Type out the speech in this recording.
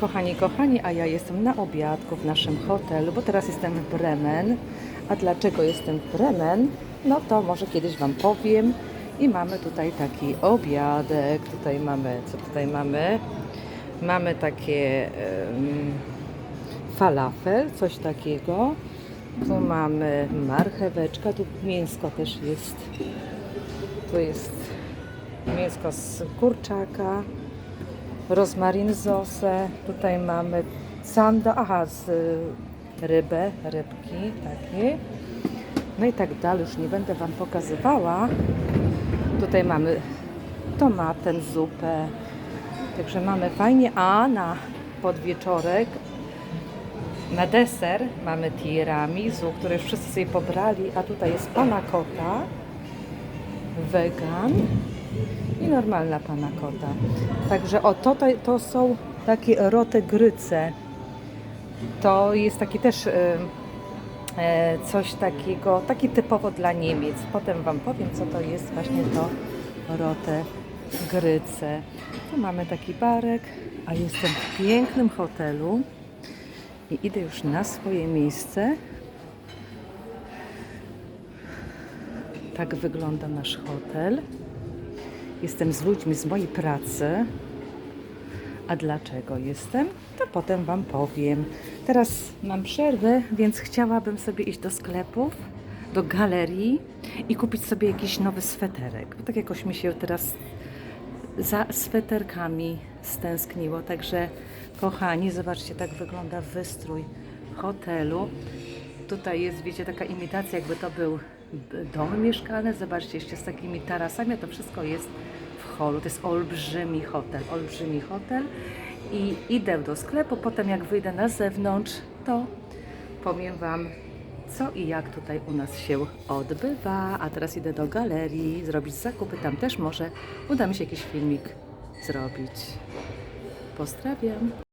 Kochani, kochani, a ja jestem na obiadku w naszym hotelu, bo teraz jestem w Bremen. A dlaczego jestem w Bremen? No to może kiedyś Wam powiem. I mamy tutaj taki obiadek. Tutaj mamy, co tutaj mamy? Mamy takie em, falafel, coś takiego. Tu mamy marcheweczka, tu mięsko też jest. Tu jest mięsko z kurczaka, rozmarin zosę. Tutaj mamy sanda, aha, z y, rybę, rybki takie. No i tak dalej, już nie będę Wam pokazywała. Tutaj mamy tomatę, zupę. Także mamy fajnie, a na podwieczorek na deser mamy tiramisu, które wszyscy sobie pobrali, a tutaj jest pana kota, wegan i normalna pana kota. Także o, to, to są takie rotegryce. To jest taki też e, e, coś takiego, taki typowo dla Niemiec. Potem Wam powiem, co to jest właśnie to rotegryce. Tu mamy taki barek, a jestem w pięknym hotelu i idę już na swoje miejsce. Tak wygląda nasz hotel. Jestem z ludźmi z mojej pracy. A dlaczego jestem? To potem Wam powiem. Teraz mam przerwę, więc chciałabym sobie iść do sklepów, do galerii i kupić sobie jakiś nowy sweterek. Bo tak jakoś mi się teraz za sweterkami stęskniło. Także kochani, zobaczcie, tak wygląda wystrój hotelu. Tutaj jest, wiecie, taka imitacja, jakby to był dom mieszkalny. Zobaczcie, jeszcze z takimi tarasami, a to wszystko jest w holu. To jest olbrzymi hotel, olbrzymi hotel. I idę do sklepu, potem jak wyjdę na zewnątrz, to powiem Wam, co i jak tutaj u nas się odbywa. A teraz idę do galerii, zrobić zakupy. Tam też może uda mi się jakiś filmik zrobić. Pozdrawiam.